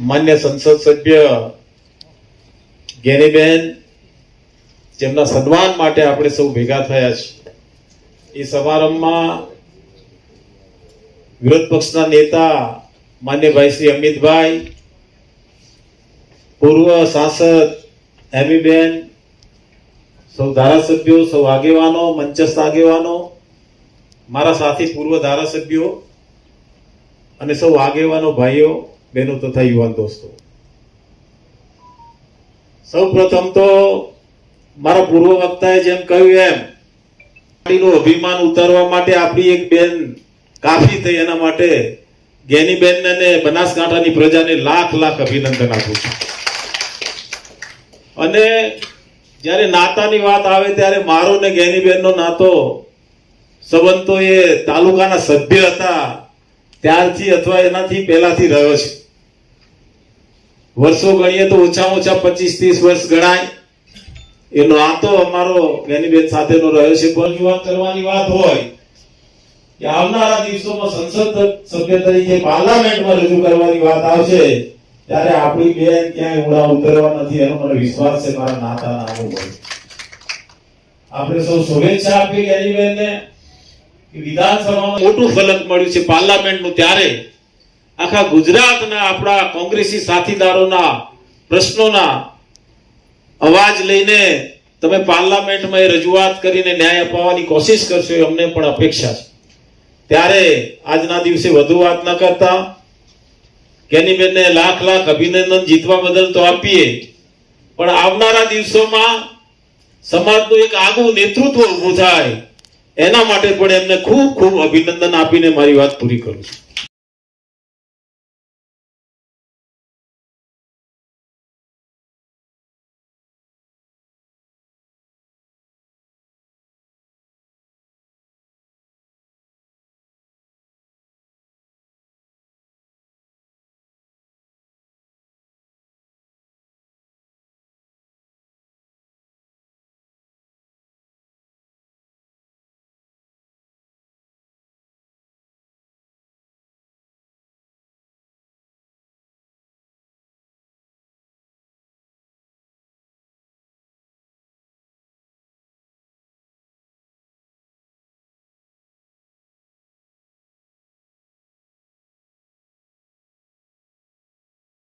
માન્ય સંસદ સભ્ય ગેનીબેન, જેમના સન્માન માટે આપણે સૌ ભેગા થયા છે. એ સમારંભમાં વિરોધ પક્ષના નેતા માન્ય ભાઈ શ્રી અમિતભાઈ, પૂર્વ સાંસદ હેમીબેન, સૌ ધારાસભ્યો, સૌ આગેવાનો, મંચસ્થ આગેવાનો, મારા સાથી પૂર્વ ધારાસભ્યો અને સૌ આગેવાનો ભાઈઓ બહેનો તથા યુવાન દોસ્તો સૌ પ્રથમ તો મારા પૂર્વ વક્તાએ જેમ કહ્યું એમ, પાર્ટીનું અભિમાન ઉતારવા માટે આપણી એક બેન કાફી થઈ, એના માટે ગેની બેન અને બનાસકાંઠાની પ્રજાને લાખ લાખ અભિનંદન આપું છું. અને જ્યારે નાતાની વાત આવે ત્યારે મારો ને ગેનીબેનનો નાતો સંબંધ તો એ તાલુકાના સભ્ય હતા, ત્યારથી અથવા એનાથી પહેલાથી રહ્યો છે. વર્ષો ગણીએ તો ઓછામાં ઓછા પચીસ ત્રીસ વર્ષ ગણાય. એ નાતો અમારો ગેનીબેન સાથેનો રહ્યો છે પણ વાત કરવાની વાત હોય, કે આવનારા દિવસોમાં સંસદ સભ્ય તરીકે પાર્લામેન્ટમાં રજૂ કરવાની વાત આવશે, ત્યારે આપણી બેન ક્યાંય ઉડા ઉતરવા નથી, એનો મને વિશ્વાસ છે, મારા નાતાના અનુભવ. આપણે સૌ શુભેચ્છા આપી ગેનીબેનને ને વિધાનસભામાં મોટું ફલક મળ્યું છે પાર્લામેન્ટનું ત્યારે આખા ગુજરાતના આપણા કોંગ્રેસી સાથીદારોના પ્રશ્નોના અવાજ લઈને તમે પાર્લામેન્ટમાં એ રજૂઆત કરીને ન્યાય અપાવવાની કોશિશ કરશો અમને પણ અપેક્ષા છે. ત્યારે આજના દિવસે વધુ વાત ન કરતા, કેનીબેનને લાખ લાખ અભિનંદન જીતવા બદલ તો આપીએ, પણ આવનારા દિવસોમાં સમાજનું એક આગવું નેતૃત્વ ઊભું થાય, એના માટે પણ એમને ખૂબ ખૂબ અભિનંદન આપીને મારી વાત પૂરી કરું છું.